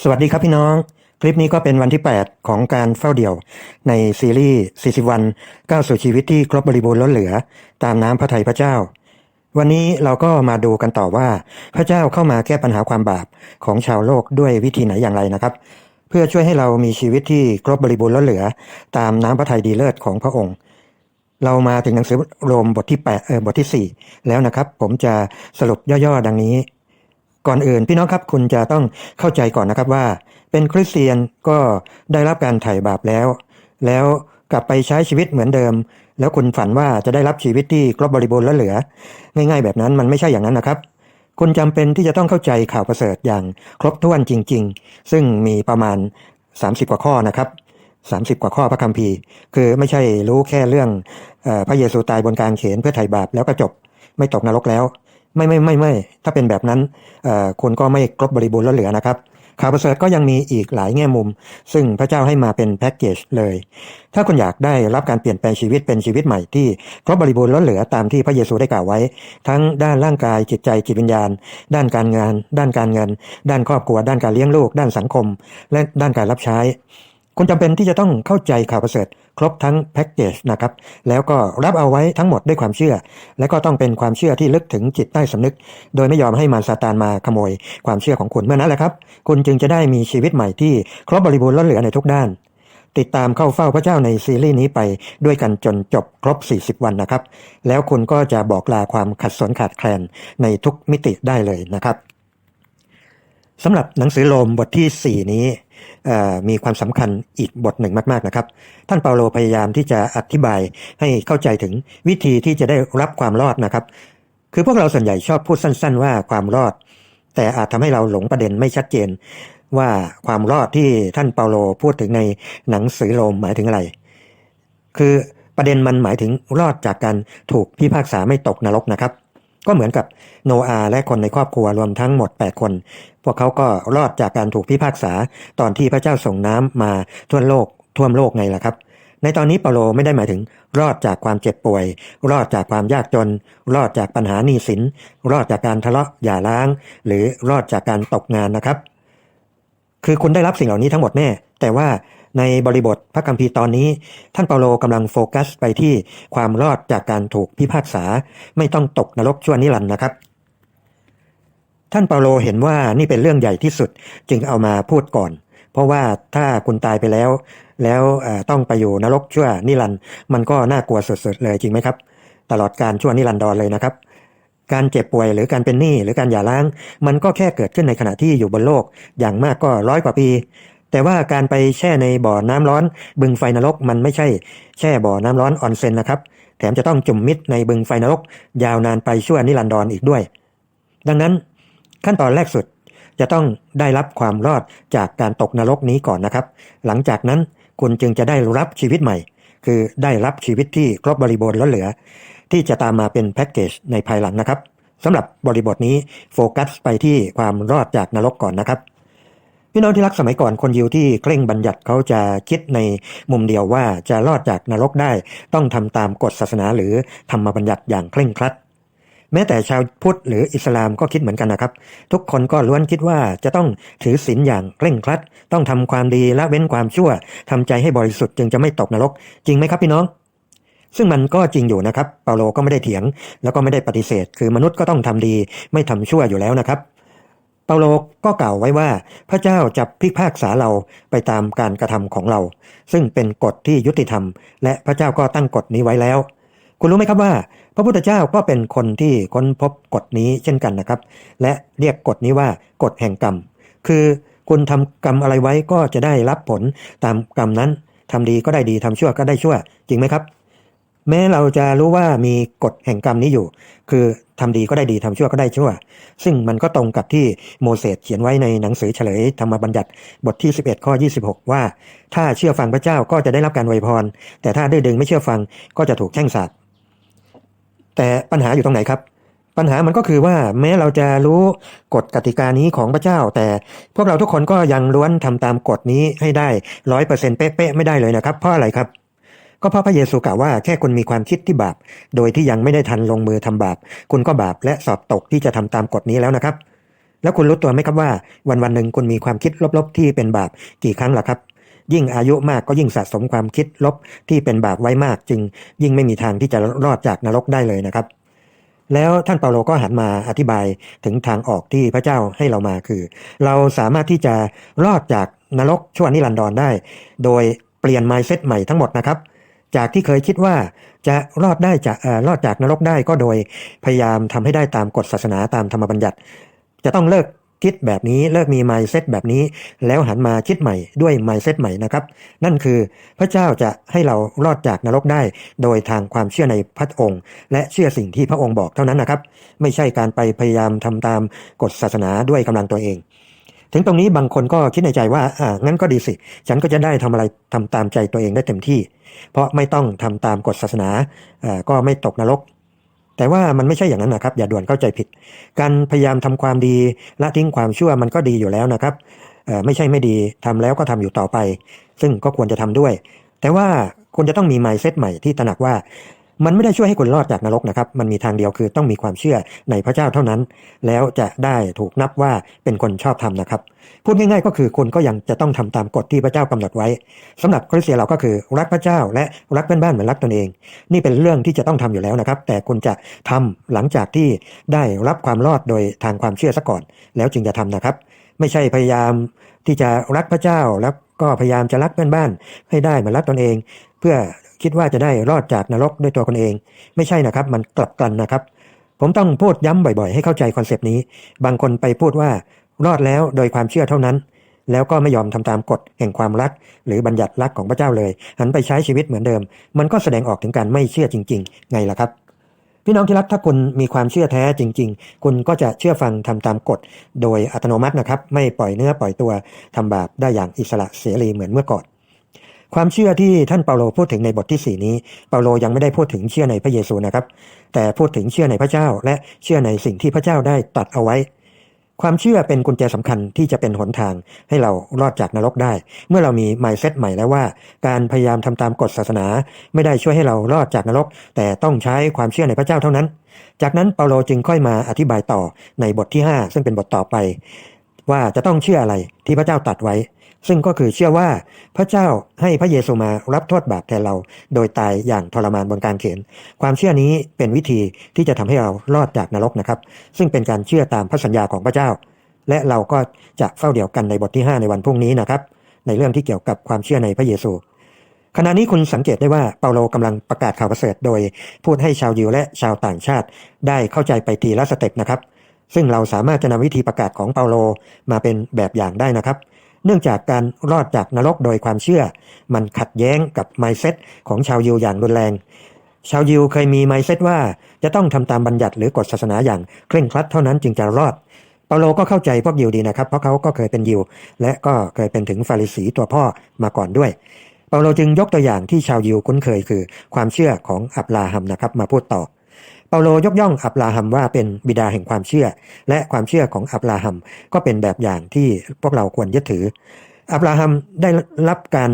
สวัสดีครับพี่น้อง คลิปนี้ก็เป็นวันที่ 8 ของการเฝ้าเดี่ยว ในซีรีส์ 40 วันก้าวสู่ชีวิตที่ครบบริบูรณ์ล้นเหลือ ตามน้ำพระทัยพระเจ้า วันนี้เราก็มาดูกันต่อว่าพระเจ้าเข้ามาแก้ปัญหาความบาปของชาวโลกด้วยวิธีไหนอย่างไรนะครับ เพื่อช่วยให้เรามีชีวิตที่ครบบริบูรณ์ล้นเหลือ ตามน้ำพระทัยดีเลิศของพระองค์ เรามาถึงหนังสือโรมบทที่8เออบทที่ 4 แล้วนะครับ ผมจะสรุปย่อๆดังนี้ ก่อนอื่นพี่น้องครับคุณจะต้องเข้าใจก่อนนะครับว่า เป็นคริสเตียนก็ได้รับการไถ่บาปแล้ว แล้วกลับไปใช้ชีวิตเหมือนเดิม แล้วคุณฝันว่าจะได้รับชีวิตที่ครบบริบูรณ์และเหลือ ง่าย ๆ แบบนั้นมันไม่ใช่อย่างนั้นนะครับ คุณจำเป็นที่จะต้องเข้าใจข่าวประเสริฐอย่างครบถ้วนจริง ๆ ซึ่งมีประมาณ 30 กว่าข้อนะครับ30 กว่าข้อพระคัมภีร์ คือไม่ใช่รู้แค่เรื่องอพระเยซูตายบนกางเขนเพื่อไถ่บาปแล้วก็จบไม่ตกนรกแล้ว ไม่ไม่ไม่ไม่ถ้าเป็นแบบนั้นคุณก็ไม่ครบบริบูรณ์แล้วเหลือนะครับข่าวประเสริฐก็ยังมีอีกหลายแง่มุม ซึ่งพระเจ้าให้มาเป็นแพ็กเกจเลย ถ้าคุณอยากได้รับการเปลี่ยนแปลงชีวิตเป็นชีวิตใหม่ที่ครบบริบูรณ์ล้นเหลือตามที่พระเยซูได้กล่าวไว้ ทั้งด้านร่างกายจิตใจจิตวิญญาณ ด้านการงาน ด้านการเงิน ด้านครอบครัว ด้านการเลี้ยงลูก ด้านสังคม และด้านการรับใช้ คุณจำเป็นที่จะต้องเข้าใจข่าวประเสริฐ ครบทั้งแพ็กเกจนะครับ แล้วก็รับเอาไว้ทั้งหมดด้วยความเชื่อ และก็ต้องเป็นความเชื่อที่ลึกถึงจิตใต้สำนึก โดยไม่ยอมให้มารซาตานมาขโมย ความเชื่อของคุณเมื่อนั้นแหละครับ คุณจึงจะได้มีชีวิตใหม่ที่ครบบริบูรณ์ล้นเหลือในทุกด้าน ติดตามเข้าเฝ้าพระเจ้าในซีรีส์นี้ไปด้วยกันจนจบครบ 40 วันนะครับ แล้วคุณก็จะบอกลาความขัดสนขาดแคลนในทุกมิติได้เลยนะครับ สำหรับหนังสือโรมบทที่ 4 นี้มีความสำคัญอีกบทหนึ่งมาก ๆ นะครับ ท่านเปาโลพยายามที่จะอธิบายให้เข้าใจถึงวิธีที่จะได้รับความรอดนะครับ คือพวกเราส่วนใหญ่ชอบพูดสั้น ๆ ว่าความรอด แต่อาจทำให้เราหลงประเด็นไม่ชัดเจน ว่าความรอดที่ท่านเปาโลพูดถึงในหนังสือโรมหมายถึงอะไร คือประเด็นมันหมายถึงรอดจากการถูกพิพากษาไม่ตกนรกนะครับ ก็เหมือนกับโนอาและคนในครอบครัวรวมทั้งหมด 8 คน พวกเขาก็รอดจากการถูกพิพากษาตอนที่พระเจ้าส่งน้ำมาทั่วโลกท่วมโลกไงล่ะครับ ในตอนนี้เปาโลไม่ได้หมายถึง รอดจากความเจ็บป่วย รอดจากความยากจน รอดจากปัญหาหนี้สิน รอดจากการทะเลาะหย่าร้าง หรือรอดจากการตกงานนะครับ คือคุณได้รับสิ่งเหล่านี้ทั้งหมดแน่ แต่ว่า ในบริบทพระคัมภีร์ตอนนี้ ท่านเปาโลกำลังโฟกัสไปที่ความรอดจากการถูกพิพากษา ไม่ต้องตกนรกชั่วนิรันดร์นะครับ ท่านเปาโลเห็นว่านี่เป็นเรื่องใหญ่ที่สุดจึงเอามาพูดก่อน เพราะว่าถ้าคุณตายไปแล้ว แล้วต้องไปอยู่นรกชั่วนิรันดร์มันก็น่ากลัวสุดๆเลยจริงไหมครับ ตลอดการชั่วนิรันดรเลยนะครับการเจ็บป่วยหรือการเป็นหนี้หรือการหย่าร้าง มันก็แค่เกิดขึ้นในขณะที่อยู่บนโลก อย่างมากก็ร้อยกว่าปี แต่ว่าการไปแช่ในบ่อน้ำร้อน บึงไฟนรกมันไม่ใช่ แช่บ่อน้ำร้อนออนเซ็นนะครับ แถมจะต้องจุ่มมิดในบึงไฟนรก ยาวนานไปชั่วนิรันดรอีกด้วย ดังนั้น ขั้นตอนแรกสุดจะต้องได้รับความรอดจากการตกนรกนี้ก่อนนะครับ หลังจากนั้นคุณจึงจะได้รับชีวิตใหม่ คือได้รับชีวิตที่ครบบริบูรณ์ล้นเหลือ ที่จะตามมาเป็นแพ็กเกจในภายหลังนะครับสำหรับบริบทนี้โฟกัสไปที่ความรอดจากนรกก่อนนะครับ พี่น้องที่รักสมัยก่อนคนยิวที่เคร่งบัญญัติเขาจะคิดในมุมเดียวว่าจะรอดจากนรกได้ ต้องทำตามกฎศาสนาหรือธรรมบัญญัติอย่างเคร่งครัด แม้แต่ชาวพุทธหรืออิสลามก็คิดเหมือนกันนะครับ ทุกคนก็ล้วนคิดว่าจะต้องถือศีลอย่างเคร่งครัด ต้องทำความดีละเว้นความชั่วทำใจให้บริสุทธิ์จึงจะไม่ตกนรก จริงไหมครับพี่น้องซึ่งมันก็จริงอยู่นะครับ เปาโลก็ไม่ได้เถียง แล้วก็ไม่ได้ปฏิเสธ คือมนุษย์ก็ต้องทำดี ไม่ทำชั่วอยู่แล้วนะครับเาโลก็กล่าวไว้ว่าพระเจ้าจะพิพากษาเราไปตามการกระทำของเรา ซึ่งเป็นกฎที่ยุติธรรม และพระเจ้าก็ตั้งกฎนี้ไว้แล้ว คุณรู้ไหมครับว่า พระพุทธเจ้าก็เป็นคนที่ค้นพบกฎนี้เช่นกันนะครับ และเรียกกฎนี้ว่ากฎแห่งกรรม คือคุณทำกรรมอะไรไว้ก็จะได้รับผลตามกรรมนั้นทำดีก็ได้ดีทำชั่วก็ได้ชั่ว จริงไหมครับ แม้เราจะรู้ว่ามีกฎแห่งกรรมนี้อยู่ คือทำดีก็ได้ดีทำชั่วก็ได้ชั่ว ซึ่งมันก็ตรงกับที่โมเสสเขียนไว้ในหนังสือเฉลยธรรมบัญญัติบทที่ 11 ข้อ 26 ว่า ถ้าเชื่อฟังพระเจ้าก็จะได้รับการไวยพร แต่ถ้าดื้อดึงไม่เชื่อฟังก็จะถูกแช่งสาปแต่ปัญหาอยู่ตรงไหนครับ ปัญหามันก็คือว่าแม้เราจะรู้กฎกติกานี้ของพระเจ้า แต่พวกเราทุกคนก็ยังล้วนทำตามกฎนี้ให้ได้ร้อยเปอร์เซ็นต์เป๊ะๆไม่ได้เลยนะครับ เพราะอะไรครับ ก็เพราะพระเยซูกล่าวว่าแค่คุณมีความคิดที่บาป โดยที่ยังไม่ได้ทันลงมือทำบาป คุณก็บาปและสอบตกที่จะทำตามกฎนี้แล้วนะครับ แล้วคุณรู้ตัวไหมครับว่า วันวันหนึ่งคุณมีความคิดลบๆ ที่เป็นบาปกี่ครั้งล่ะครับ ยิ่งอายุมากก็ยิ่งสะสมความคิดลบที่เป็นบาปไว้มากจึง ยิ่งไม่มีทางที่จะรอดจากนรกได้เลยนะครับแล้วท่านเปาโลก็หันมาอธิบายถึงทางออกที่พระเจ้าให้เรามาคือ เราสามารถที่จะรอดจากนรกชั่วนิรันดรได้ โดยเปลี่ยน mindset ใหม่ทั้งหมดนะครับ จากที่เคยคิดว่าจะรอดได้จากรอดจากนรกได้ก็โดยพยายามทำให้ได้ตามกฎศาสนาตามธรรมบัญญัติ จะต้องเลิกคิดแบบนี้เลิกมี mindset แบบนี้ แล้วหันมาคิดใหม่ด้วย mindset ใหม่นะครับ นั่นคือพระเจ้าจะให้เรารอดจากนรกได้ โดยทางความเชื่อในพระองค์ และเชื่อสิ่งที่พระองค์บอกเท่านั้นนะครับ ไม่ใช่การไปพยายามทำตามกฎศาสนาด้วยกำลังตัวเอง ถึงตรงนี้บางคนก็คิดในใจว่าอ่างั้นก็ดีสิ ฉันก็จะได้ทำอะไรทำตามใจตัวเองได้เต็มที่ เพราะไม่ต้องทำตามกฎศาสนาอ่าก็ไม่ตกนรก แต่ว่ามันไม่ใช่อย่างนั้นนะครับ อย่าด่วนเข้าใจผิด การพยายามทำความดีละทิ้งความชั่วมันก็ดีอยู่แล้วนะครับเอ่อไม่ใช่ไม่ดีทำแล้วก็ทำอยู่ต่อไป ซึ่งก็ควรจะทำด้วย แต่ว่าคุณจะต้องมี mindset ใหม่ที่ตระหนักว่า มันไม่ได้ช่วยให้คุณรอดจากนรกนะครับ มันมีทางเดียวคือต้องมีความเชื่อในพระเจ้าเท่านั้น แล้วจะได้ถูกนับว่าเป็นคนชอบธรรมนะครับ พูดง่ายๆ ก็คือคุณก็ยังจะต้องทำตามกฎที่พระเจ้ากำหนดไว้สำหรับคริสเตียนเราก็คือรักพระเจ้าและรักเพื่อนบ้านเหมือนรักตนเอง นี่เป็นเรื่องที่จะต้องทำอยู่แล้วนะครับ แต่คุณจะทำหลังจากที่ได้รับความรอดโดยทางความเชื่อซะก่อน แล้วจึงจะทำนะครับ ไม่ใช่พยายามที่จะรักพระเจ้าแล้วก็พยายามจะรักเพื่อนบ้านให้ได้เหมือนรักตนเอง เพื่อ คิดว่าจะได้รอดจากนรกด้วยตัวคนเอง ไม่ใช่นะครับ มันกลับกันนะครับ ผมต้องพูดย้ำบ่อยๆ ให้เข้าใจคอนเซปต์นี้ บางคนไปพูดว่ารอดแล้วโดยความเชื่อเท่านั้น แล้วก็ไม่ยอมทำตามกฎแห่งความรัก หรือบัญญัติรักของพระเจ้าเลย หันไปใช้ชีวิตเหมือนเดิม มันก็แสดงออกถึงการไม่เชื่อจริง ๆ ไงล่ะครับพี่น้องที่รักถ้าคุณมีความเชื่อแท้จริง ๆ คุณก็จะเชื่อฟังทำตามกฎ โดยอัตโนมัตินะครับ ไม่ปล่อยเนื้อปล่อยตัวทำบาปได้อย่างอิสระเสรีเหมือนเมื่อก่อน ความเชื่อที่ท่านเปาโลพูดถึงในบทที่ 4 นี้ เปาโลยังไม่ได้พูดถึงเชื่อในพระเยซูนะครับ แต่พูดถึงเชื่อในพระเจ้า และเชื่อในสิ่งที่พระเจ้าได้ตัดเอาไว้ ความเชื่อเป็นกุญแจสำคัญที่จะเป็นหนทางให้เรารอดจากนรกได้ เมื่อเรามี mindset ใหม่แล้วว่า การพยายามทำตามกฎศาสนา ไม่ได้ช่วยให้เรารอดจากนรก แต่ต้องใช้ความเชื่อในพระเจ้าเท่านั้น จากนั้นเปาโลจึงค่อยมาอธิบายต่อในบทที่ 5 ซึ่งเป็นบทต่อไป ว่าจะต้องเชื่ออะไรที่พระเจ้าตัดไว้ ซึ่งก็คือเชื่อว่าพระเจ้าให้พระเยซูมารับโทษบาปแทนเรา โดยตายอย่างทรมานบนการเขน ความเชื่อนี้เป็นวิธีที่จะทำให้เรารอดจากนรกนะครับ ซึ่งเป็นการเชื่อตามพระสัญญาของพระเจ้า และเราก็จะเฝ้าเดี่ยวกันในบทที่ 5 ในวันพรุ่งนี้นะครับ ในเรื่องที่เกี่ยวกับความเชื่อในพระเยซูขณะนี้คุณสังเกตได้ว่าเปาโลกำลังประกาศข่าวประเสริฐโดย พูดให้ชาวยิวและชาวต่างชาติ ได้เข้าใจไปทีละสเต็ปนะครับ ซึ่งเราสามารถจะนำวิธีประกาศของเปาโลมาเป็นแบบอย่างได้นะครับ เนื่องจากการรอดจากนรกโดยความเชื่อ มันขัดแย้งกับ mindset ของชาวยิวอย่างรุนแรง ชาวยิวเคยมี mindset ว่าจะต้องทำตามบัญญัติหรือกฎศาสนาอย่างเคร่งครัดเท่านั้นจึงจะรอดเปาโลก็เข้าใจพวกยิวดีนะครับ เพราะเขาก็เคยเป็นยิว และก็เคยเป็นถึงฟาริสีตัวพ่อมาก่อนด้วยเปาโลจึงยกตัวอย่างที่ชาวยิวคุ้นเคยคือ ความเชื่อของอับราฮัมนะครับมาพูดต่อ เปาโลยกย่องอับราฮัมว่าเป็นบิดาแห่งความเชื่อ และความเชื่อของอับราฮัมก็เป็นแบบอย่างที่พวกเราควรยึดถือ อับราฮัมได้รับการ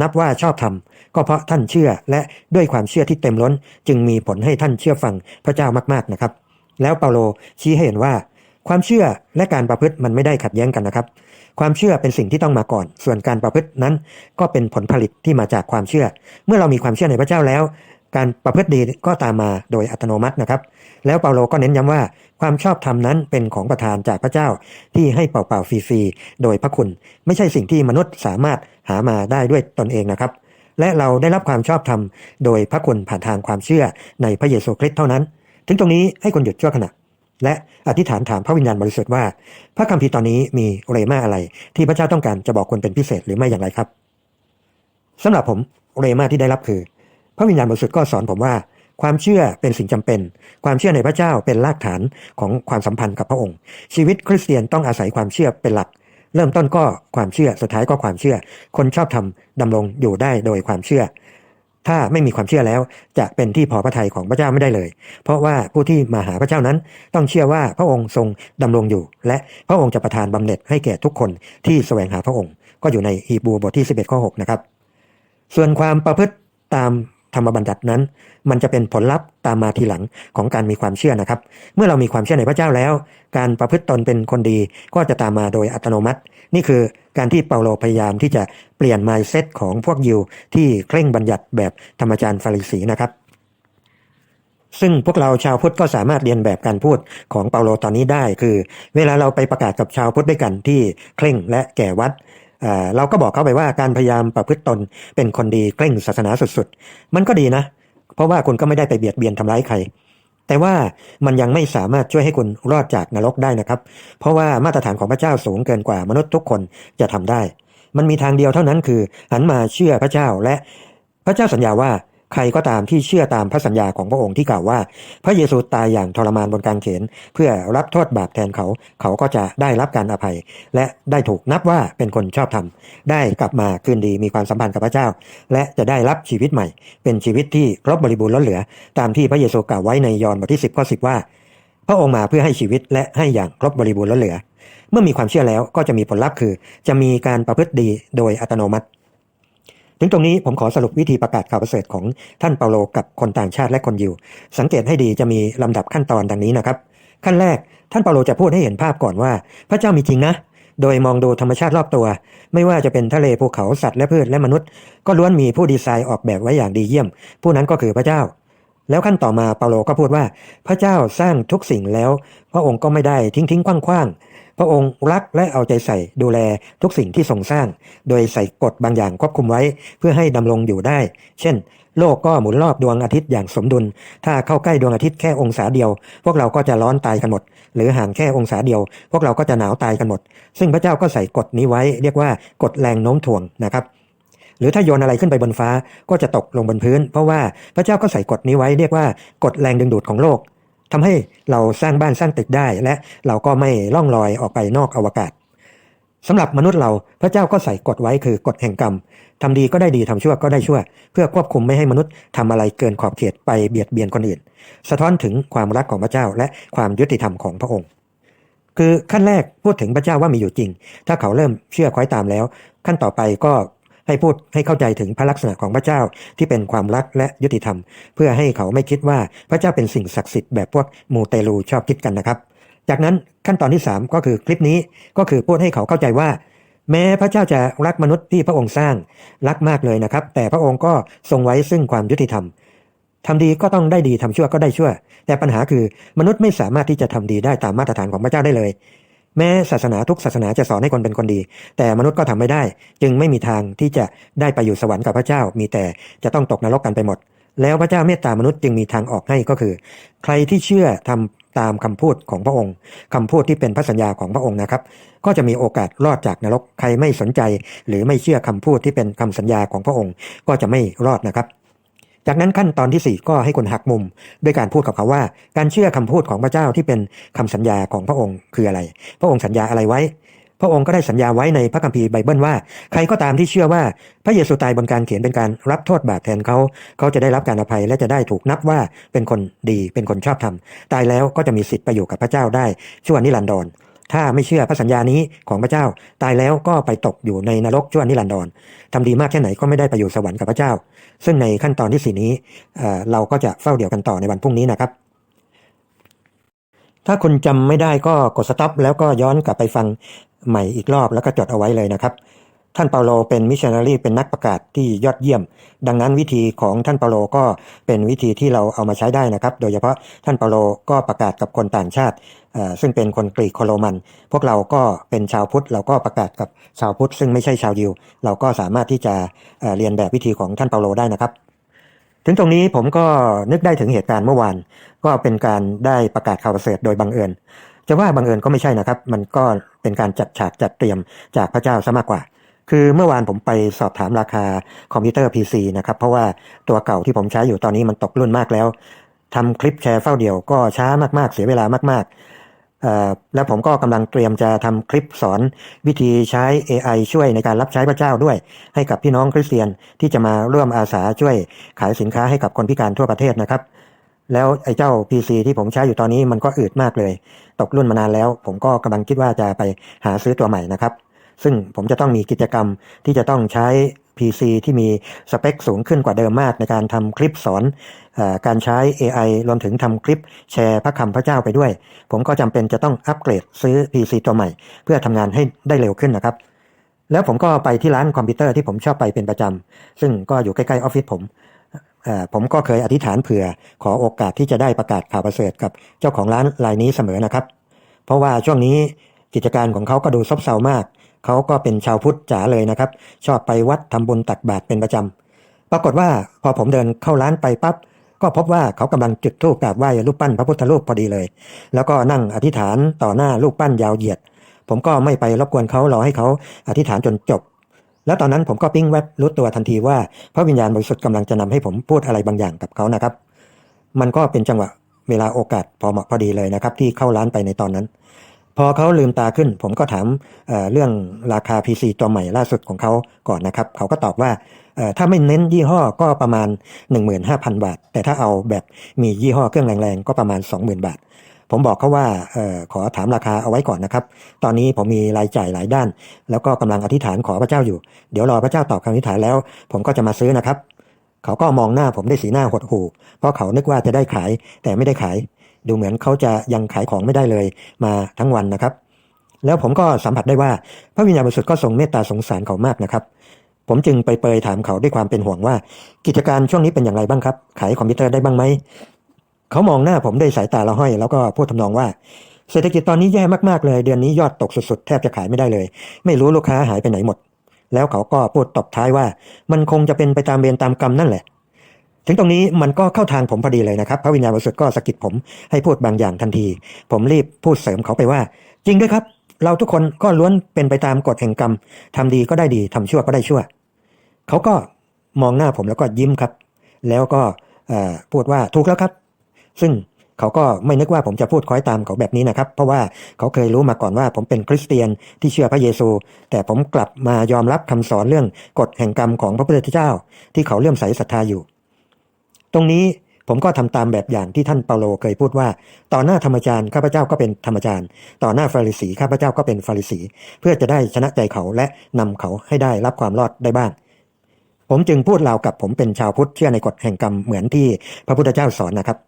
นับว่าชอบธรรมก็เพราะท่านเชื่อและด้วยความเชื่อที่เต็มล้น จึงมีผลให้ท่านเชื่อฟังพระเจ้ามากๆนะครับ แล้วเปาโลชี้ให้เห็นว่า ความเชื่อและการประพฤติมันไม่ได้ขัดแย้งกันนะครับ ความเชื่อเป็นสิ่งที่ต้องมาก่อน ส่วนการประพฤตินั้นก็เป็นผลผลิตที่มาจากความเชื่อ เมื่อเรามีความเชื่อในพระเจ้าแล้ว การประพฤติดีก็ตามมาโดยอัตโนมัตินะครับ แล้วเปาโลก็เน้นย้ำว่าความชอบธรรมนั้นเป็นของประทานจากพระเจ้าที่ให้เป่าๆฟรีๆโดยพระคุณ ไม่ใช่สิ่งที่มนุษย์สามารถหามาได้ด้วยตนเองนะครับ และเราได้รับความชอบธรรมโดยพระคุณผ่านทางความเชื่อในพระเยซูคริสต์เท่านั้น ถึงตรงนี้ให้คุณหยุดชั่วขณะและอธิษฐานถามพระวิญญาณบริสุทธิ์ว่า พระคัมภีร์ตอนนี้มีเรมาอะไร ที่พระเจ้าต้องการจะบอกคนเป็นพิเศษหรือไม่อย่างไรครับสำหรับผมเรมาที่ได้รับคือ พระวิญญาณบริสุทธิ์ก็สอนผมว่า ความเชื่อเป็นสิ่งจำเป็น ความเชื่อในพระเจ้าเป็นรากฐานของความสัมพันธ์กับพระองค์ ชีวิตคริสเตียนต้องอาศัยความเชื่อเป็นหลัก เริ่มต้นก็ความเชื่อสุดท้ายก็ความเชื่อ คนชอบทำดำรงอยู่ได้โดยความเชื่อ ถ้าไม่มีความเชื่อแล้วจะเป็นที่พอพระทัยของพระเจ้าไม่ได้เลย เพราะว่าผู้ที่มาหาพระเจ้านั้น ต้องเชื่อว่าพระองค์ทรงดำรงอยู่ และพระองค์จะประทานบำเหน็จให้แก่ทุกคนที่แสวงหาพระองค์ ก็อยู่ในฮีบรูบทที่11ข้อ6นะครับส่วนความประพฤติตาม ธรรมบัญญัตินั้น มันจะเป็นผลลัพธ์ตามมาทีหลังของการมีความเชื่อนะครับ เมื่อเรามีความเชื่อในพระเจ้าแล้ว การประพฤติตนเป็นคนดีก็จะตามมาโดยอัตโนมัติ นี่คือการที่เปาโลพยายามที่จะเปลี่ยน mindset ของพวกยิวที่เคร่งบัญญัติแบบธรรมจารย์ฟาริสีนะครับซึ่งพวกเราชาวพุทธก็สามารถเรียนแบบการพูดของเปาโลตอนนี้ได้ คือ เวลาเราไปประกาศกับชาวพุทธด้วยกันที่เคร่งและแก่วัด เราก็บอกเขาไปว่าการพยายามประพฤติตนเป็นคนดีเคร่งศาสนาสุดๆ มันก็ดีนะ เพราะว่าคุณก็ไม่ได้ไปเบียดเบียนทำร้ายใคร แต่ว่ามันยังไม่สามารถช่วยให้คุณรอดจากนรกได้นะครับ เพราะว่ามาตรฐานของพระเจ้าสูงเกินกว่ามนุษย์ทุกคนจะทำได้ มันมีทางเดียวเท่านั้นคือหันมาเชื่อพระเจ้าและพระเจ้าสัญญาว่า ใครก็ตามที่เชื่อตามพระสัญญาของพระองค์ที่กล่าวว่า พระเยซูตายอย่างทรมานบนกางเขน เพื่อรับโทษบาปแทนเขา เขาก็จะได้รับการอภัย และได้ถูกนับว่าเป็นคนชอบธรรม ได้กลับมาคืนดีมีความสัมพันธ์กับพระเจ้า และจะได้รับชีวิตใหม่ เป็นชีวิตที่ครบบริบูรณ์ล้นเหลือ ตามที่พระเยซูกล่าวไว้ในยอห์นบทที่10ข้อ10ว่าพระองค์มาเพื่อให้ชีวิตและให้อย่างครบบริบูรณ์ล้นเหลือ เมื่อมีความเชื่อแล้วก็จะมีผลลัพธ์คือ จะมีการประพฤติดีโดยอัตโนมัติ ถึงตรงนี้ผมขอสรุปวิธีประกาศข่าวประเสริฐของท่านเปาโลกับคนต่างชาติและคนยิว สังเกตให้ดีจะมีลำดับขั้นตอนดังนี้นะครับ ขั้นแรกท่านเปาโลจะพูดให้เห็นภาพก่อนว่า พระเจ้ามีจริงนะ โดยมองดูธรรมชาติรอบตัว ไม่ว่าจะเป็นทะเลภูเขาสัตว์และพืชและมนุษย์ ก็ล้วนมีผู้ดีไซน์ออกแบบไว้อย่างดีเยี่ยม ผู้นั้นก็คือพระเจ้า แล้วขั้นต่อมาเปาโลก็พูดว่า พระเจ้าสร้างทุกสิ่งแล้ว พระองค์ก็ไม่ได้ทิ้งทิ้งคว้างคว้างๆ พระองค์รักและเอาใจใส่ดูแลทุกสิ่งที่ทรงสร้าง โดยใส่กฎบางอย่างควบคุมไว้เพื่อให้ดำรงอยู่ได้ เช่น โลกก็หมุนรอบดวงอาทิตย์อย่างสมดุล ถ้าเข้าใกล้ดวงอาทิตย์แค่องศาเดียว พวกเราก็จะร้อนตายกันหมด หรือห่างแค่องศาเดียว พวกเราก็จะหนาวตายกันหมด ซึ่งพระเจ้าก็ใส่กฎนี้ไว้ เรียกว่ากฎแรงโน้มถ่วงนะครับหรือถ้าโยนอะไรขึ้นไปบนฟ้าก็จะตกลงบนพื้น เพราะว่าพระเจ้าก็ใส่กฎนี้ไว้เรียกว่ากฎแรงดึงดูดของโลก ทำให้เราสร้างบ้านสร้างตึกได้ และเราก็ไม่ล่องลอยออกไปนอกอวกาศสำหรับมนุษย์เราพระเจ้าก็ใส่กฎไว้คือกฎแห่งกรรมทำดีก็ได้ดีทำชั่วก็ได้ชั่ว เพื่อควบคุมไม่ให้มนุษย์ทำอะไรเกินขอบเขตไปเบียดเบียนคนอื่น สะท้อนถึงความรักของพระเจ้าและความยุติธรรมของพระองค์ คือขั้นแรกพูดถึงพระเจ้าว่ามีอยู่จริง ถ้าเขาเริ่มเชื่อคล้อยตามแล้ว ขั้นต่อไปก็ ให้พูดให้เข้าใจถึงพระลักษณะของพระเจ้าที่เป็นความรักและยุติธรรม เพื่อให้เขาไม่คิดว่าพระเจ้าเป็นสิ่งศักดิ์สิทธิ์แบบพวกมูเตลูชอบคิดกันนะครับ จากนั้นขั้นตอนที่ 3 ก็คือคลิปนี้ก็คือพูดให้เขาเข้าใจว่า แม้พระเจ้าจะรักมนุษย์ที่พระองค์สร้างรักมากเลยนะครับ แต่พระองค์ก็ทรงไว้ซึ่งความยุติธรรมทำดีก็ต้องได้ดีทำชั่วก็ได้ชั่ว แต่ปัญหาคือมนุษย์ไม่สามารถที่จะทำดีได้ตามมาตรฐานของพระเจ้าได้เลย แม้ศาสนาทุกศาสนาจะสอนให้คนเป็นคนดี แต่มนุษย์ก็ทำไม่ได้ จึงไม่มีทางที่จะได้ไปอยู่สวรรค์กับพระเจ้า มีแต่จะต้องตกนรกกันไปหมด แล้วพระเจ้าเมตตามนุษย์จึงมีทางออกให้ก็คือ ใครที่เชื่อทำตามคำพูดของพระองค์คำพูดที่เป็นพระสัญญาของพระองค์นะครับ ก็จะมีโอกาสรอดจากนรก ใครไม่สนใจ หรือไม่เชื่อคำพูดที่เป็นคำสัญญาของพระองค์ ก็จะไม่รอดนะครับ จากนั้นขั้นตอนที่ 4 ก็ให้คนหักมุมด้วยการพูดกับเขาว่า การเชื่อคำพูดของพระเจ้าที่เป็นคำสัญญาของพระองค์คืออะไร พระองค์สัญญาอะไรไว้ พระองค์ก็ได้สัญญาไว้ในพระคัมภีร์ไบเบิลว่า ใครก็ตามที่เชื่อว่าพระเยซูตายบนการเขียนเป็นการรับโทษบาปแทนเขา เขาจะได้รับการอภัยและจะได้ถูกนับว่าเป็นคนดีเป็นคนชอบธรรมตายแล้วก็จะมีสิทธิ์ไปอยู่กับพระเจ้าได้ชั่วนิรันดร ถ้าไม่เชื่อพระสัญญานี้ของพระเจ้า ตายแล้วก็ไปตกอยู่ในนรกชั่วนิรันดรทำดีมากแค่ไหนก็ไม่ได้ไปอยู่สวรรค์กับพระเจ้า ซึ่งในขั้นตอนที่สี่นี้เเราก็จะเฝ้าเดี่ยวกันต่อในวันพรุ่งนี้นะครับ ถ้าคุณจำไม่ได้ก็กดสต็อปแล้วก็ย้อนกลับไปฟังใหม่อีกรอบแล้วก็จดเอาไว้เลยนะครับ ท่านเปาโลเป็นมิชชันนารีเป็นนักประกาศที่ยอดเยี่ยม ดังนั้นวิธีของท่านเปาโลก็เป็นวิธีที่เราเอามาใช้ได้นะครับ โดยเฉพาะท่านเปาโลก็ประกาศกับคนต่างชาติ ซึ่งเป็นคนกรีกโคโรมัน พวกเราก็เป็นชาวพุทธ เราก็ประกาศกับชาวพุทธ ซึ่งไม่ใช่ชาวยิว เราก็สามารถที่จะเเรียนแบบวิธีของท่านเปาโลได้นะครับถึงตรงนี้ผมก็นึกได้ถึงเหตุการณ์เมื่อวาน ก็เป็นการได้ประกาศข่าวประเสริฐโดยบังเอิญจะว่าบังเอิญก็ไม่ใช่นะครับ มันก็เป็นการจัดฉากจัดเตรียมจากพระเจ้าซะมากกว่า คือเมื่อวานผมไปสอบถามราคาคอมพิวเตอร์ PC นะครับ เพราะว่าตัวเก่าที่ผมใช้อยู่ตอนนี้มันตกรุ่นมากแล้วทำคลิปแชร์เฝ้าเดียวก็ช้ามากๆ เสียเวลามากๆ แล้วผมก็กำลังเตรียมจะทำคลิปสอนวิธีใช้ AI ช่วยในการรับใช้พระเจ้าด้วย ให้กับพี่น้องคริสเตียนที่จะมาร่วมอาสาช่วยขายสินค้าให้กับคนพิการทั่วประเทศนะครับ แล้วไอ้เจ้า PC ที่ผมใช้อยู่ตอนนี้มันก็อืดมากเลย ตกรุ่นมานานแล้ว ผมก็กำลังคิดว่าจะไปหาซื้อตัวใหม่นะครับ ซึ่งผมจะต้องมีกิจกรรมที่จะต้องใช้ PC ที่มีสเปคสูงขึ้นกว่าเดิมมากในการทำคลิปสอนอการใช้ AI รวมถึงทำคลิปแชร์พระคำพระเจ้าไปด้วย ผมก็จำเป็นจะต้องอัปเกรดซื้อ PC ตัวใหม่ เพื่อทำงานให้ได้เร็วขึ้นนะครับ แล้วผมก็ไปที่ร้านคอมพิวเตอร์ที่ผมชอบไปเป็นประจำซึ่งก็อยู่ใกล้ๆออฟฟิศผมผมก็เคยอธิษฐานเผื่อขอโอกาสที่จะได้ประกาศข่าวประเสริฐกับเจ้าของร้านรายนี้เสมอนะครับ เพราะว่าช่วงนี้กิจการของเขาก็ดูซบเซามาก เขาก็เป็นชาวพุทธจ๋าเลยนะครับ ชอบไปวัดทำบุญตักบาตรเป็นประจำปรากฏว่าพอผมเดินเข้าร้านไปปั๊บก็พบว่าเขากำลังจุดธูปกราบไหว้รูปปั้นพระพุทธรูปพอดีเลย แล้วก็นั่งอธิษฐานต่อหน้ารูปปั้นยาวเหยียด ผมก็ไม่ไปรบกวนเขารอให้เขาอธิษฐานจนจบ แล้วตอนนั้นผมก็ปิ้งแวบรู้ตัวทันทีว่าพระวิญญาณบริสุทธิ์กำลังจะนำให้ผมพูดอะไรบางอย่างกับเขานะครับ มันก็เป็นจังหวะเวลาโอกาสพอเหมาะพอดีเลยนะครับ ที่เข้าร้านไปในตอนนั้น พอเขาลืมตาขึ้น ผมก็ถามเเรื่องราคา PC ตัวใหม่ล่าสุดของเขาก่อนนะครับ เขาก็ตอบว่าถ้าไม่เน้นยี่ห้อก็ประมาณ 15,000 บาท แต่ถ้าเอาแบบมียี่ห้อเครื่องแรงๆ ก็ประมาณ 20,000 บาท ผมบอกเขาว่าออขอถามราคาเอาไว้ก่อนนะครับ ตอนนี้ผมมีรายจ่ายหลายด้าน แล้วก็กำลังอธิษฐานขอพระเจ้าอยู่ เดี๋ยวรอพระเจ้าตอบคำอธิษฐานแล้ว ผมก็จะมาซื้อนะครับ เขาก็มองหน้าผมได้สีหน้าหดหู่เพราะเขานึกว่าจะได้ขายแต่ไม่ได้ขาย ดูเหมือนเขาจะยังขายของไม่ได้เลยมาทั้งวันนะครับ แล้วผมก็สัมผัสได้ว่าพระวิญญาณบริสุทธิ์ก็ทรงเมตตาสงสารเขามากนะครับ ผมจึงไปเปยถามเขาด้วยความเป็นห่วงว่า กิจการช่วงนี้เป็นอย่างไรบ้างครับ ขายคอมพิวเตอร์ได้บ้างไหมเขามองหน้าผมด้วยสายตาละห้อย แล้วก็พูดทำนองว่าเศรษฐกิจตอนนี้แย่มากๆเลย เดือนนี้ยอดตกสุดๆ แทบจะขายไม่ได้เลย ไม่รู้ลูกค้าหายไปไหนหมด แล้วเขาก็พูดตบท้ายว่า มันคงจะเป็นไปตามเวรตามกรรมนั่นแหละ ถึงตรงนี้มันก็เข้าทางผมพอดีเลยนะครับ พระวิญญาณบริสุทธิ์ก็สะกิดผมให้พูดบางอย่างทันที ผมรีบพูดเสริมเขาไปว่า จริงด้วยครับ เราทุกคนก็ล้วนเป็นไปตามกฎแห่งกรรมทำดีก็ได้ดีทำชั่วก็ได้ชั่ว เขาก็มองหน้าผมแล้วก็ยิ้มครับ แล้วก็พูดว่าถูกแล้วครับ ซึ่งเขาก็ไม่นึกว่าผมจะพูดคล้อยตามเขาแบบนี้นะครับ เพราะว่าเขาเคยรู้มาก่อนว่าผมเป็นคริสเตียนที่เชื่อพระเยซู แต่ผมกลับมายอมรับคำสอนเรื่องกฎแห่งกรรมของพระพุทธเจ้า ที่เขาเลื่อมใสศรัทธาอยู่ ตรงนี้ผมก็ทำตามแบบอย่างที่ท่านเปาโลเคยพูดว่า ต่อหน้าธรรมจารย์ข้าพเจ้าก็เป็นธรรมจารย์ ต่อหน้าฟาริสีข้าพเจ้าก็เป็นฟาริสี เพื่อจะได้ชนะใจเขาและนำเขาให้ได้รับความรอดได้บ้าง ผมจึงพูดราวกับผมเป็นชาวพุทธเชื่อในกฎแห่งกรรมเหมือนที่พระพุทธเจ้าสอนนะครับ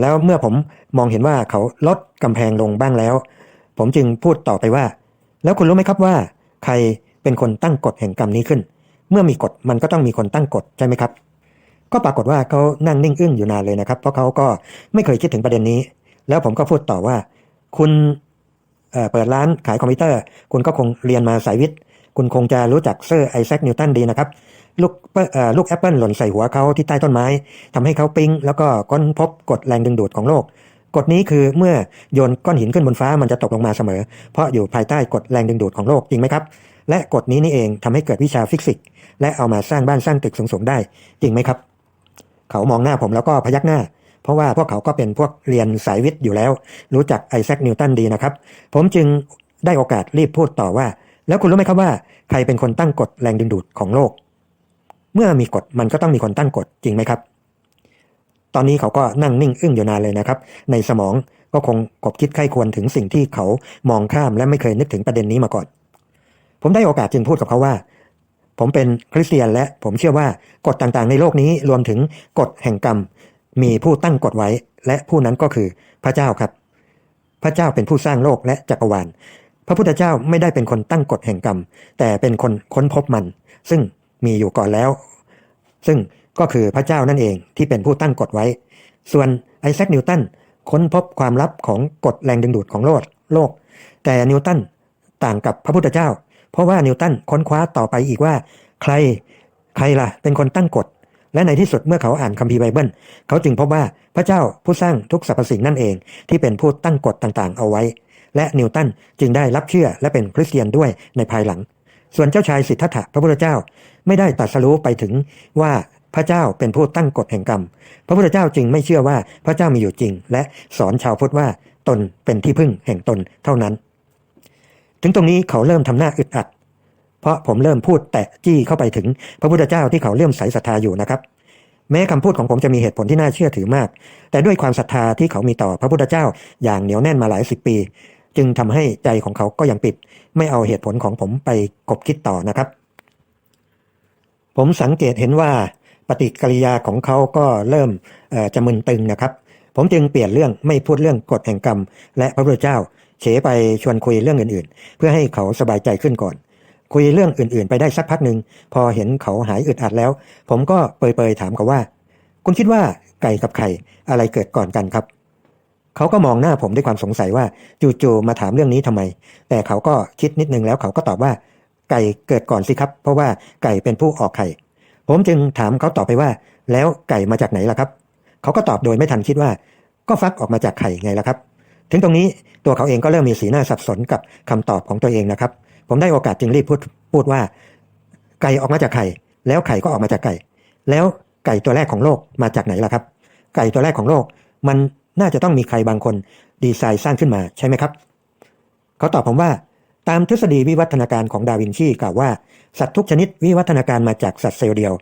แล้วเมื่อผมมองเห็นว่าเขาลดกำแพงลงบ้างแล้ว ผมจึงพูดต่อไปว่า แล้วคุณรู้ไหมครับว่า ใครเป็นคนตั้งกฎแห่งกรรมนี้ขึ้น เมื่อมีกฎมันก็ต้องมีคนตั้งกฎใช่ไหมครับ ก็ปรากฏว่าเขานั่งนิ่งอึ้งอยู่นานเลยนะครับ เพราะเขาก็ไม่เคยคิดถึงประเด็นนี้ แล้วผมก็พูดต่อว่า คุณเเปิดร้านขายคอมพิวเตอร์ คุณก็คงเรียนมาสายวิทย์ คุณคงจะรู้จักเซอร์ไอแซคนิวตันดีนะครับ ลูกลูกแอปเปิลหล่นใส่หัวเขาที่ใต้ต้นไม้ทำให้เขาปิ๊งแล้วก็ค้นพบกฎแรงดึงดูดของโลกกฎนี้คือเมื่อโยนก้อนหินขึ้นบนฟ้ามันจะตกลงมาเสมอ เพราะอยู่ภายใต้กฎแรงดึงดูดของโลกจริงไหมครับ และกฎนี้นี่เองทำให้เกิดวิชาฟิสิกส์และเอามาสร้างบ้านสร้างตึกสูงๆได้จริงไหมครับ เขามองหน้าผมแล้วก็พยักหน้า เพราะว่าพวกเขาก็เป็นพวกเรียนสายวิทย์อยู่แล้ว รู้จักไอแซคนิวตันดีนะครับ ผมจึงได้โอกาสรีบพูดต่อว่า แล้วคุณรู้ไหมครับว่าใครเป็นคนตั้งกฎแรงดึงดูดของโลก เมื่อมีกฎมันก็ต้องมีคนตั้งกฎจริงไหมครับ ตอนนี้เขาก็นั่งนิ่งอึ้งอยู่นานเลยนะครับ ในสมองก็คงกบคิดไข้ควรถึงสิ่งที่เขามองข้ามและไม่เคยนึกถึงประเด็นนี้มาก่อน ผมได้โอกาสจึงพูดกับเขาว่า ผมเป็นคริสเตียนและผมเชื่อว่ากฎต่างๆ ในโลกนี้รวมถึงกฎแห่งกรรม มีผู้ตั้งกฎไว้ และผู้นั้นก็คือพระเจ้าครับ พระเจ้าเป็นผู้สร้างโลกและจักรวาล พระพุทธเจ้าไม่ได้เป็นคนตั้งกฎแห่งกรรม แต่เป็นคนค้นพบมัน ซึ่งมีอยู่ก่อนแล้ว ซึ่งก็คือพระเจ้านั่นเองที่เป็นผู้ตั้งกฎไว้ ส่วนไอแซคนิวตันค้นพบความลับของกฎแรงดึงดูดของโลกโลก แต่นิวตันต่างกับพระพุทธเจ้า เพราะว่านิวตันค้นคว้าต่อไปอีกว่า ใครใครล่ะ เป็นคนตั้งกฎ และในที่สุดเมื่อเขาอ่านคัมภีร์ไบเบิล เขาจึงพบว่าพระเจ้าผู้สร้างทุกสรรพสิ่งนั่นเอง ที่เป็นผู้ตั้งกฎต่างๆ เอาไว้ และนิวตันจึงได้รับเชื่อและเป็นคริสเตียนด้วยในภายหลัง ส่วนเจ้าชายสิทธัตถะพระพุทธเจ้าไม่ได้ตรัสรู้ไปถึงว่าพระเจ้าเป็นผู้ตั้งกฎแห่งกรรม พระพุทธเจ้าจึงไม่เชื่อว่าพระเจ้ามีอยู่จริง และสอนชาวพุทธว่าตนเป็นที่พึ่งแห่งตนเท่านั้น ถึงตรงนี้เขาเริ่มทำหน้าอึดอัด เพราะผมเริ่มพูดแตะจี้เข้าไปถึงพระพุทธเจ้าที่เขาเลื่อมใสศรัทธาอยู่นะครับ แม้คำพูดของผมจะมีเหตุผลที่น่าเชื่อถือมาก แต่ด้วยความศรัทธาที่เขามีต่อพระพุทธเจ้าอย่างเหนียวแน่นมาหลายสิบปี จึงทำให้ใจของเขาก็ยังปิด ไม่เอาเหตุผลของผมไปกบคิดต่อนะครับ ผมสังเกตเห็นว่าปฏิกิริยาของเขาก็เริ่มจะมึนตึงนะครับ ผมจึงเปลี่ยนเรื่องไม่พูดเรื่องกฎแห่งกรรม และพระพุทธเจ้า เฉไปชวนคุยเรื่องอื่นๆ เพื่อให้เขาสบายใจขึ้นก่อน คุยเรื่องอื่นๆ ไปได้สักพักหนึ่งพอเห็นเขาหายอึดอัดแล้ว ผมก็เปรยๆถามเขาว่า คุณคิดว่าไก่กับไข่อะไรเกิดก่อนกันครับ เขาก็มองหน้าผมด้วยความสงสัยว่าจู่ๆมาถามเรื่องนี้ทำไม แต่เขาก็คิดนิดนึงแล้วเขาก็ตอบว่า ไก่เกิดก่อนสิครับ เพราะว่าไก่เป็นผู้ออกไข่ ผมจึงถามเขาต่อไปว่า แล้วไก่มาจากไหนล่ะครับ เขาก็ตอบโดยไม่ทันคิดว่า ก็ฟักออกมาจากไข่ไงล่ะครับ ถึงตรงนี้ตัวเขาเองก็เริ่มมีสีหน้าสับสนกับคำตอบของตัวเองนะครับ ผมได้โอกาสจึงรีบพูดพูดว่า ไก่ออกมาจากไข่ แล้วไข่ก็ออกมาจากไก่ แล้วไก่ตัวแรกของโลกมาจากไหนล่ะครับ ไก่ตัวแรกของโลก มันน่าจะต้องมีใครบางคนดีไซน์สร้างขึ้นมาใช่ไหมครับ เขาตอบผมว่า ตามทฤษฎีวิวัฒนาการของดาวินชีกล่าวว่าสัตว์ทุกชนิดวิวัฒนาการมาจากสัตว์เซลล์เดียว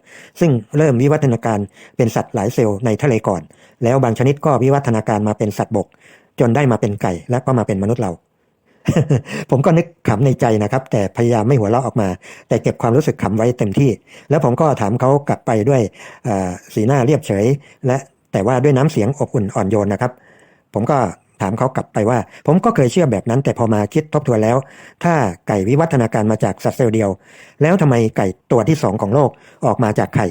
ซึ่งเริ่มวิวัฒนาการเป็นสัตว์หลายเซลล์ในทะเลก่อน แล้วบางชนิดก็วิวัฒนาการมาเป็นสัตว์บก จนได้มาเป็นไก่และก็มาเป็นมนุษย์เรา ผมก็นึกขำในใจนะครับ แต่พยายามไม่หัวเราะออกมา แต่เก็บความรู้สึกขำไว้เต็มที่ แล้วผมก็ถามเขากลับไปด้วยสีหน้าเรียบเฉย และแต่ว่าด้วยน้ำเสียงอบอุ่นอ่อนโยนนะครับ ผมก็ถามเขากลับไปว่า ผมก็เคยเชื่อแบบนั้น แต่พอมาคิดทบทวนแล้ว ถ้าไก่วิวัฒนาการมาจากสัตว์เซลล์เดียว แล้วทำไมไก่ตัวที่สองของโลกออกมาจากไข่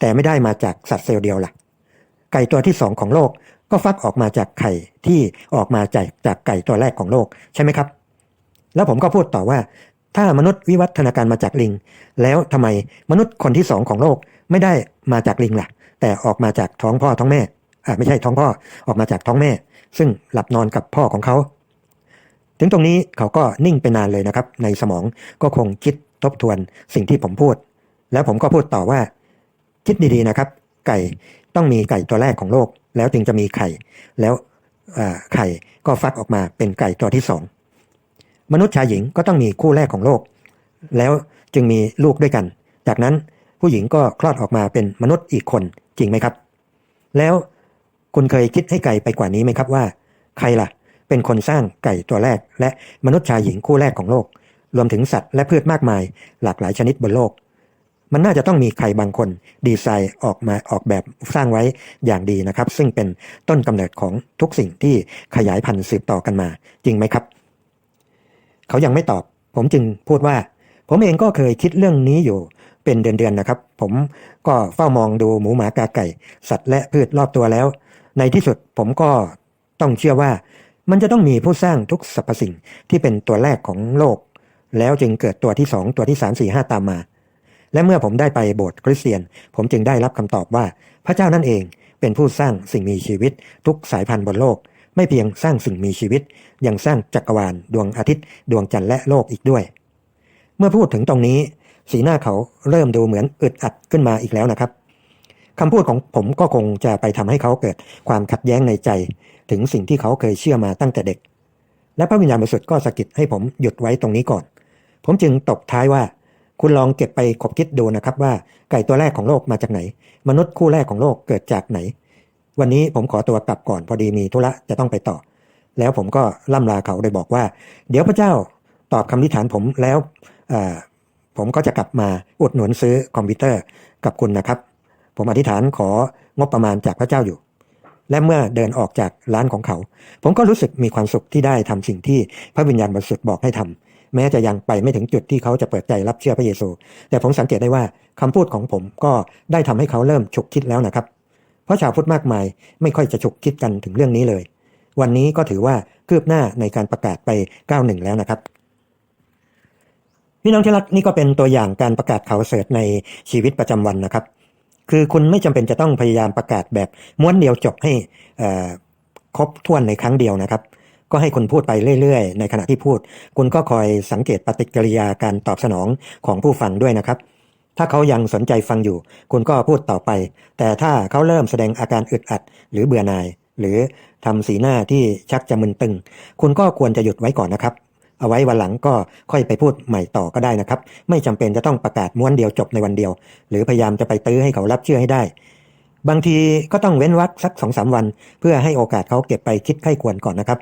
แต่ไม่ได้มาจากสัตว์เซลล์เดียวล่ะ ไก่ตัวที่สองของโลก ก็ฟักออกมาจากไข่ที่ออกมาจากจากไก่ตัวแรกของโลกใช่ไหมครับ แล้วผมก็พูดต่อว่า ถ้ามนุษย์วิวัฒนาการมาจากลิง แล้วทำไมมนุษย์คนที่สองของโลกไม่ได้มาจากลิงล่ะ แต่ออกมาจากท้องพ่อท้องแม่อ่าไม่ใช่ท้องพ่อออกมาจากท้องแม่ ซึ่งหลับนอนกับพ่อของเขา ถึงตรงนี้เขาก็นิ่งไปนานเลยนะครับ ในสมองก็คงคิดทบทวนสิ่งที่ผมพูด แล้วผมก็พูดต่อว่า คิดดีๆนะครับ ไก่ต้องมีไก่ตัวแรกของโลก แล้วจึงจะมีไข่ แล้วไข่ก็ฟักออกมาเป็นไก่ตัวที่สองมนุษย์ชายหญิงก็ต้องมีคู่แรกของโลก แล้วจึงมีลูกด้วยกัน จากนั้นผู้หญิงก็คลอดออกมาเป็นมนุษย์อีกคนจริงไหมครับ แล้วคุณเคยคิดให้ไกลไปกว่านี้ไหมครับว่า ใครล่ะ เป็นคนสร้างไก่ตัวแรก และมนุษย์ชายหญิงคู่แรกของโลก รวมถึงสัตว์และพืชมากมาย หลากหลายชนิดบนโลก มันน่าจะต้องมีใครบางคนดีไซน์ออกมาออกแบบสร้างไว้อย่างดีนะครับ ซึ่งเป็นต้นกำเนิดของทุกสิ่งที่ขยายพันธุ์สืบต่อกันมา จริงไหมครับ เขายังไม่ตอบ ผมจึงพูดว่า ผมเองก็เคยคิดเรื่องนี้อยู่เป็นเดือนๆนะครับ ผมก็เฝ้ามองดูหมูหมากาไก่ สัตว์และพืชรอบตัวแล้ว ในที่สุดผมก็ต้องเชื่อว่า มันจะต้องมีผู้สร้างทุกสรรพสิ่งที่เป็นตัวแรกของโลก แล้วจึงเกิดตัวที่สองตัวที่สามสี่ห้าตามมา และเมื่อผมได้ไปโบสถ์คริสเตียน ผมจึงได้รับคำตอบว่า พระเจ้านั่นเองเป็นผู้สร้างสิ่งมีชีวิต ทุกสายพันธุ์บนโลก ไม่เพียงสร้างสิ่งมีชีวิต ยังสร้างจักรวาล ดวงอาทิตย์ ดวงจันทร์และโลกอีกด้วย เมื่อพูดถึงตรงนี้ สีหน้าเขาเริ่มดูเหมือนอึดอัดขึ้นมาอีกแล้วนะครับคำพูดของผมก็คงจะไปทำให้เขาเกิดความขัดแย้งในใจ ถึงสิ่งที่เขาเคยเชื่อมาตั้งแต่เด็ก และพระวิญญาณบริสุทธิ์ก็สะกิดให้ผมหยุดไว้ตรงนี้ก่อน ผมจึงตบท้ายว่า คุณลองเก็บไปคบคิดดูนะครับว่าไก่ตัวแรกของโลกมาจากไหน มนุษย์คู่แรกของโลกเกิดจากไหน วันนี้ผมขอตัวกลับก่อนพอดีมีธุระจะต้องไปต่อ แล้วผมก็ล่ำลาเขาโดยบอกว่า เดี๋ยวพระเจ้าตอบคำนิฐานผมแล้วผมก็จะกลับมาอุดหนุนซื้อคอมพิวเตอร์กับคุณนะครับ ผมอธิษฐานของบประมาณจากพระเจ้าอยู่ และเมื่อเดินออกจากร้านของเขา ผมก็รู้สึกมีความสุขที่ได้ทำสิ่งที่พระวิญญาณบริสุทธิ์บอกให้ทำ แม้จะยังไปไม่ถึงจุดที่เขาจะเปิดใจรับเชื่อพระเยซู แต่ผมสังเกตได้ว่าคำพูดของผมก็ได้ทำให้เขาเริ่มฉุกคิดแล้วนะครับ เพราะชาวพุทธมากมายไม่ค่อยจะฉุกคิดกันถึงเรื่องนี้เลย วันนี้ก็ถือว่าคืบหน้าในการประกาศไปก้าวหนึ่งแล้วนะครับพี่น้องที่รักนี่ก็เป็นตัวอย่างการประกาศข่าวเสดในชีวิตประจำวันนะครับ คือคุณไม่จำเป็นจะต้องพยายามประกาศแบบม้วนเดียวจบให้ครบถ้วนในครั้งเดียวนะครับ ก็ให้คุณพูดไปเรื่อยๆ ในขณะที่พูด คุณก็คอยสังเกตปฏิกิริยาการตอบสนองของผู้ฟังด้วยนะครับ ถ้าเขายังสนใจฟังอยู่ คุณก็พูดต่อไป แต่ถ้าเขาเริ่มแสดงอาการอึดอัด หรือเบื่อหน่าย หรือทำสีหน้าที่ชักจะมึนตึง คุณก็ควรจะหยุดไว้ก่อนนะครับเอาไว้วันหลังก็ค่อยไปพูดใหม่ต่อก็ได้นะครับ ไม่จำเป็นจะต้องประกาศม้วนเดียวจบในวันเดียว หรือพยายามจะไปตื้อให้เขารับเชื่อให้ได้ บางทีก็ต้องเว้นวรรสักสองสามวัน เพื่อให้โอกาสเขาเก็บไปคิดไข้ควรก่อนนะครับ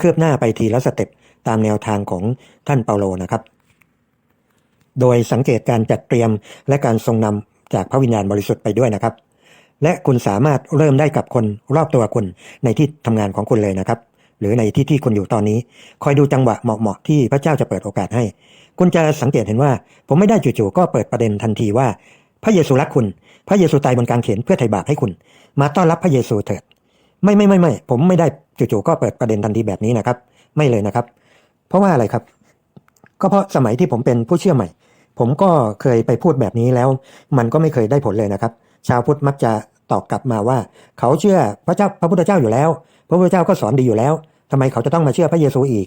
คืบหน้าไปทีละสเต็ปตามแนวทางของท่านเปาโลนะครับ โดยสังเกตการจัดเตรียมและการทรงนำจากพระวิญญาณบริสุทธิ์ไปด้วยนะครับ และคุณสามารถเริ่มได้กับคนรอบตัวคุณในที่ทำงานของคุณเลยนะครับ หรือในที่ที่คุณอยู่ตอนนี้ คอยดูจังหวะเหมาะๆที่พระเจ้าจะเปิดโอกาสให้ คุณจะสังเกตเห็นว่า ผมไม่ได้จู่ๆก็เปิดประเด็นทันทีว่า พระเยซูรักคุณ พระเยซูตายบนกางเขนเพื่อไถ่บาปให้คุณ มาต้อนรับพระเยซูเถิด ไม่ไม่ไม่ไม่ผมไม่ได้จู่ๆก็เปิดประเด็นทันทีแบบนี้นะครับ ไม่เลยนะครับ เพราะว่าอะไรครับ ก็เพราะสมัยที่ผมเป็นผู้เชื่อใหม่ ผมก็เคยไปพูดแบบนี้แล้ว มันก็ไม่เคยได้ผลเลยนะครับ ชาวพุทธมักจะตอบกลับมาว่า เขาเชื่อพระเจ้าพระพุทธเจ้าอยู่แล้ว พระพุทธเจ้าก็สอนดีอยู่แล้วทำไมเขาจะต้องมาเชื่อพระเยซูอีก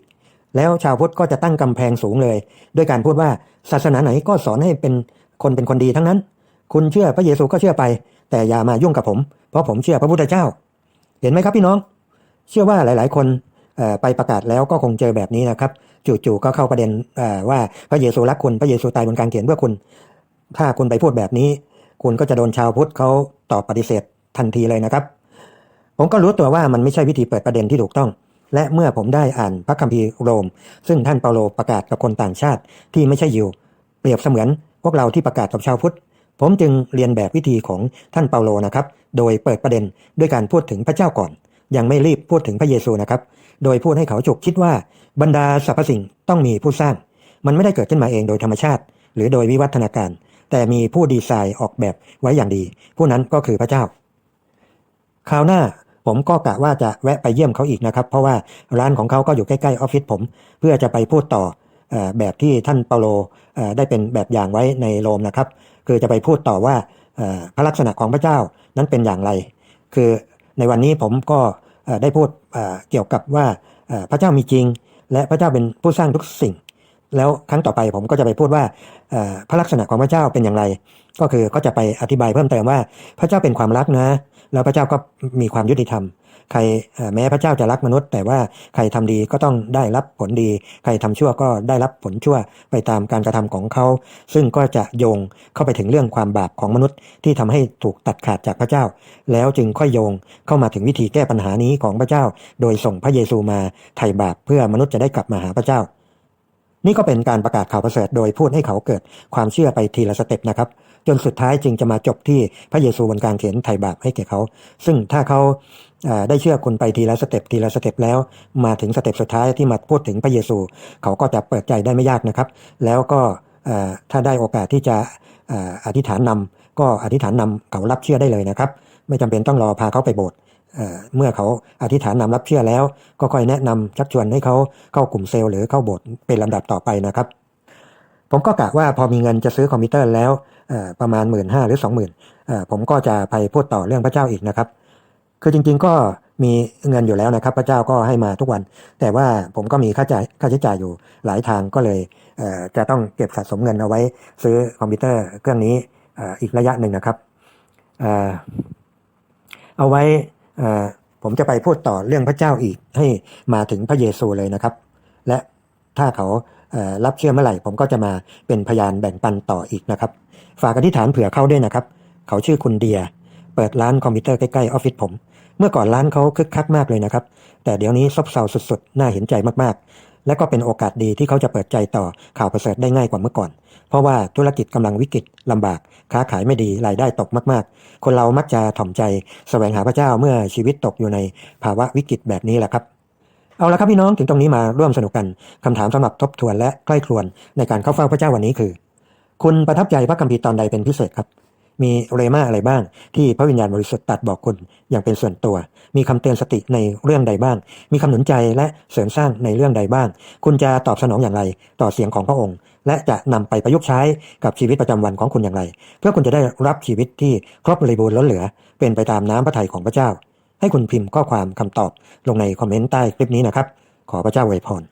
แล้วชาวพุทธก็จะตั้งกำแพงสูงเลย ด้วยการพูดว่าศาสนาไหนก็สอนให้เป็นคนเป็นคนดีทั้งนั้น คุณเชื่อพระเยซูก็เชื่อไป แต่อย่ามายุ่งกับผม เพราะผมเชื่อพระพุทธเจ้า เห็นไหมครับพี่น้อง เชื่อว่าหลาย ๆ คนไปประกาศแล้วก็คงเจอแบบนี้นะครับ จู่ๆก็เข้าประเด็นว่าพระเยซูรักคุณพระเยซูตายบนกางเขนเพื่อคุณ ถ้าคุณไปพูดแบบนี้ คุณก็จะโดนชาวพุทธเขาตอบปฏิเสธทันทีเลยนะครับ ผมก็รู้ตัวว่ามันไม่ใช่วิธีเปิดประเด็นที่ถูกต้อง และเมื่อผมได้อ่านพระคัมภีร์โรม ซึ่งท่านเปาโลประกาศกับคนต่างชาติที่ไม่ใช่ยิวเปรียบเสมือนพวกเราที่ประกาศกับชาวพุทธ ผมจึงเรียนแบบวิธีของท่านเปาโลนะครับ โดยเปิดประเด็นด้วยการพูดถึงพระเจ้าก่อน ยังไม่รีบพูดถึงพระเยซูนะครับ โดยพูดให้เขาฉุกคิดว่าบรรดาสรรพสิ่งต้องมีผู้สร้าง มันไม่ได้เกิดขึ้นมาเองโดยธรรมชาติ หรือโดยวิวัฒนาการ แต่มีผู้ดีไซน์ออกแบบไว้อย่างดี ผู้นั้นก็คือพระเจ้า คราวหน้าผมก็กะว่าจะแวะไปเยี่ยมเขาอีกนะครับ เพราะว่าร้านของเขาก็อยู่ใกล้ๆออฟฟิศผม เพื่อจะไปพูดต่อแบบที่ท่านเปาโลเอ่อได้เป็นแบบอย่างไว้ในโรมนะครับ คือจะไปพูดต่อว่า พระลักษณะของพระเจ้านั้นเป็นอย่างไร คือในวันนี้ผมก็ได้พูดเกี่ยวกับว่าพระเจ้ามีจริง และพระเจ้าเป็นผู้สร้างทุกสิ่ง แล้วครั้งต่อไปผมก็จะไปพูดว่าพระลักษณะของพระเจ้าเป็นอย่างไร ก็คือก็จะไปอธิบายเพิ่มเติมว่าพระเจ้าเป็นความรักนะ แล้วพระเจ้าก็มีความยุติธรรม ใครแม้พระเจ้าจะรักมนุษย์ แต่ว่าใครทำดีก็ต้องได้รับผลดี ใครทำชั่วก็ได้รับผลชั่วไปตามการกระทำของเขา ซึ่งก็จะโยงเข้าไปถึงเรื่องความบาปของมนุษย์ ที่ทำให้ถูกตัดขาดจากพระเจ้า แล้วจึงค่อยโยงเข้ามาถึงวิธีแก้ปัญหานี้ของพระเจ้า โดยส่งพระเยซูมาไถ่บาปเพื่อมนุษย์จะได้กลับมาหาพระเจ้านี่ก็เป็นการประกาศข่าวประเสริฐโดยพูดให้เขาเกิดความเชื่อไปทีละสเต็ปนะครับ จนสุดท้ายจึงจะมาจบที่พระเยซูบนกางเขนไถ่บาปให้แก่เขา ซึ่งถ้าเขา ได้เชื่อคุณไปทีละสเต็ปทีละสเต็ปแล้ว มาถึงสเต็ปสุดท้ายที่มาพูดถึงพระเยซู เขาก็จะเปิดใจได้ไม่ยากนะครับ แล้วก็ถ้าได้โอกาสที่จะออธิษฐานนำก็อธิษฐานนำเขารับเชื่อได้เลยนะครับ ไม่จำเป็นต้องรอพาเขาไปโบสถ์เมื่อเขาอธิษฐานนำรับเชื่อแล้ว ก็ค่อยแนะนำชักชวนให้เขาเข้ากลุ่มเซลล์หรือเข้าโบสถ์เป็นลำดับต่อไปนะครับ ผมก็กะว่าพอมีเงินจะซื้อคอมพิวเตอร์แล้วประมาณหมื่นห้าหรือสองหมื่นผมก็จะไปพูดต่อเรื่องพระเจ้าอีกนะครับ คือจริง ๆ ก็มีเงินอยู่แล้วนะครับ พระเจ้าก็ให้มาทุกวัน แต่ว่าผมก็มีค่าจ่ายค่าใช้จ่ายอยู่หลายทางก็เลยเจะต้องเก็บสะสมเงินเอาไว้ ซื้อคอมพิวเตอร์เครื่องนี้อ,อีกระยะหนึ่งนะครับเอาไว้ผมจะไปพูดต่อเรื่องพระเจ้าอีกให้มาถึงพระเยซูเลยนะครับ และถ้าเขารับเชื่อเมื่อไหร่ ผมก็จะมาเป็นพยานแบ่งปันต่ออีกนะครับ ฝากอธิษฐานเผื่อเขาด้วยนะครับ เขาชื่อคุณเดีย เปิดร้านคอมพิวเตอร์ใกล้ๆออฟฟิศผม เมื่อก่อนร้านเขาคึกคักมากเลยนะครับ แต่เดี๋ยวนี้ซบเซาสุดๆ น่าเห็นใจมากๆ และก็เป็นโอกาสดีที่เขาจะเปิดใจต่อข่าวประเสริฐได้ง่ายกว่าเมื่อก่อน เพราะว่าธุรกิจกำลังวิกฤตลำบาก ค้าขายไม่ดีรายได้ตกมากๆ คนเรามักจะถ่อมใจแสวงหาพระเจ้าเมื่อชีวิตตกอยู่ในภาวะวิกฤตแบบนี้แหละครับเอาละครับพี่น้องถึงตรงนี้มาร่วมสนุกกันคำถามสำหรับทบทวนและใกล้ครวนในการเข้าเฝ้าพระเจ้าวันนี้คือ คุณประทับใจพระคัมภีร์ตอนใดเป็นพิเศษครับ มีเรมาอะไรบ้าง ที่พระวิญญาณบริสุทธิ์ตรัดบอกคุณอย่างเป็นส่วนตัว มีคำเตือนสติในเรื่องใดบ้าง มีคำหนุนใจและเสริมสร้างในเรื่องใดบ้าง คุณจะตอบสนองอย่างไร ต่อเสียงของพระองค์ และจะนำไปประยุกต์ใช้กับชีวิตประจำวันของคุณอย่างไร เพื่อคุณจะได้รับชีวิตที่ครบบริบูรณ์ล้นเหลือ เป็นไปตามน้ำพระทัยของพระเจ้า ให้คุณพิมพ์ข้อความคำตอบลงในคอมเมนต์ใต้คลิปนี้นะครับ ขอพระเจ้าอวยพร